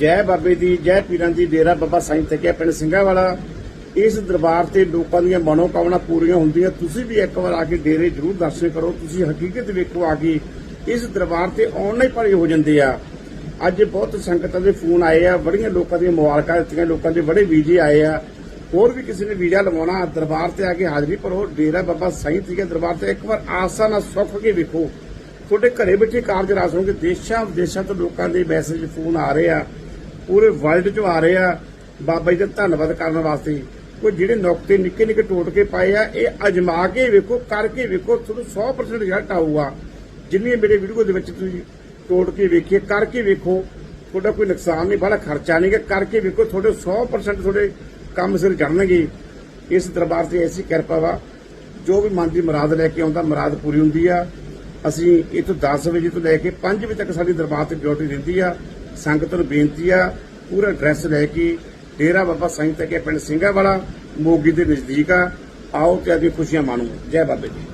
ਜੈ ਬਾਬੇ ਦੀ, ਜੈ ਪੀਰਾਂ ਦੀ ਡੇਰਾ ਬਾਬਾ ਸਾਈਂ ਤੱਕਿਆ ਪਿੰਡ ਸਿੰਘਾ ਵਾਲਾ ਇਸ ਦਰਬਾਰ ਤੇ ਲੋਕਾਂ ਦੀਆਂ ਮਨੋ ਕਾਮਨਾ ਪੂਰੀਆਂ ਹੁੰਦੀਆਂ। ਤੁਸੀਂ ਵੀ ਇੱਕ ਵਾਰ ਆ ਕੇ ਡੇਰੇ ਜ਼ਰੂਰ ਦਰਸ਼ਨ ਕਰੋ। ਤੁਸੀਂ ਹਕੀਕਤ ਵੇਖੋ ਆ ਕੇ ਇਸ ਦਰਬਾਰ ਤੇ ਆਉਣ ਨਾਲ ਹੀ ਭਰੇ ਹੋ ਜਾਂਦੇ ਆ। ਅੱਜ ਬਹੁਤ ਸੰਗਤਾਂ ਦੇ ਫੋਨ ਆਏ ਆ। ਬੜੀਆਂ ਲੋਕਾਂ ਦੀਆਂ ਮੁਬਾਰਕਾਂ ਦਿੱਤੀਆਂ। ਲੋਕਾਂ ਦੇ ਬੜੇ ਵੀਜ਼ੇ ਆਏ ਆ। ਹੋਰ ਵੀ ਕਿਸੇ ਨੇ ਵੀਜ਼ਾ ਲਵਾਉਣਾ, ਦਰਬਾਰ ਤੇ ਆ ਕੇ ਹਾਜ਼ਰੀ ਭਰੋ। ਡੇਰਾ ਬਾਬਾ ਸਾਈਂ ਤੀਕੇ ਦਰਬਾਰ ਤੇ ਇੱਕ ਵਾਰ ਆਸਾ ਨਾਲ ਸੁੱਖ ਕੇ ਵੇਖੋ। ਤੁਹਾਡੇ ਘਰੇ ਬੈਠੇ ਕਾਰਜ ਰਾਸ ਹੋਣਗੇ। ਦੇਸ਼ਾਂ ਵਿਦੇਸ਼ਾਂ ਤੋਂ ਲੋਕਾਂ ਦੇ ਮੈਸੇਜ ਫੋਨ ਆ ਰਹੇ ਆ। ਪੂਰੇ ਵਰਲਡ 'ਚੋਂ ਆ ਰਹੇ ਆ। ਬਾਬਾ ਜੀ ਦਾ ਧੰਨਵਾਦ ਕਰਨ ਵਾਸਤੇ। ਕੋਈ ਜਿਹੜੇ ਨੁਕਤੇ ਨਿੱਕੇ ਨਿੱਕੇ ਟੋਟਕੇ ਪਾਏ ਆ, ਇਹ ਅਜਮਾ ਕੇ ਵੇਖੋ ਕਰਕੇ ਵੇਖੋ, ਤੁਹਾਨੂੰ 100% ਰਿਜ਼ਲਟ ਆਊਗਾ। ਜਿੰਨੀ ਮੇਰੇ ਵੀਡੀਓ ਦੇ ਵਿੱਚ ਤੁਸੀਂ ਟੋਟ ਵੇਖੀਏ ਕਰਕੇ ਵੇਖੋ, ਤੁਹਾਡਾ ਕੋਈ ਨੁਕਸਾਨ ਨਹੀਂ, ਬੜਾ ਖਰਚਾ ਨਹੀਂ ਗਾ ਕਰਕੇ ਵੇਖੋ, ਤੁਹਾਡੇ 100% ਤੁਹਾਡੇ ਕੰਮ ਸਿਰ ਜਾਣਗੇ ਇਸ ਦਰਬਾਰ ਤੇ ਐਸੀ ਕਿਰਪਾ ਵਾ, ਜੋ ਵੀ ਮਨ ਦੀ ਮੁਰਾਦ ਲੈ ਕੇ ਆਉਂਦਾ, ਮੁਰਾਦ ਪੂਰੀ ਹੁੰਦੀ ਆ। ਅਸੀਂ ਇੱਥੋਂ 10 ਵਜੇ ਤੋਂ ਲੈ ਕੇ 5 ਵਜੇ ਤੱਕ ਸਾਡੀ ਦਰਬਾਰ ਤੇ ਡਿਊਟੀ ਰਹਿੰਦੀ ਆ। ਸੰਗਤ ਨੂੰ ਬੇਨਤੀ ਆ, ਪੂਰਾ ਐਡਰੈਸ ਲੈ ਕੇ ਡੇਰਾ ਬਾਬਾ ਸਾਈਂ ਤੱਕ ਪਿੰਡ ਸਿੰਘਾ ਵਾਲਾ ਮੋਗੀ ਦੇ ਨਜ਼ਦੀਕ ਆ, ਆਓ ਤੇ ਆਦੀ ਖੁਸ਼ੀਆਂ ਮਾਣੋ। ਜੈ ਬਾਬੇ ਜੀ।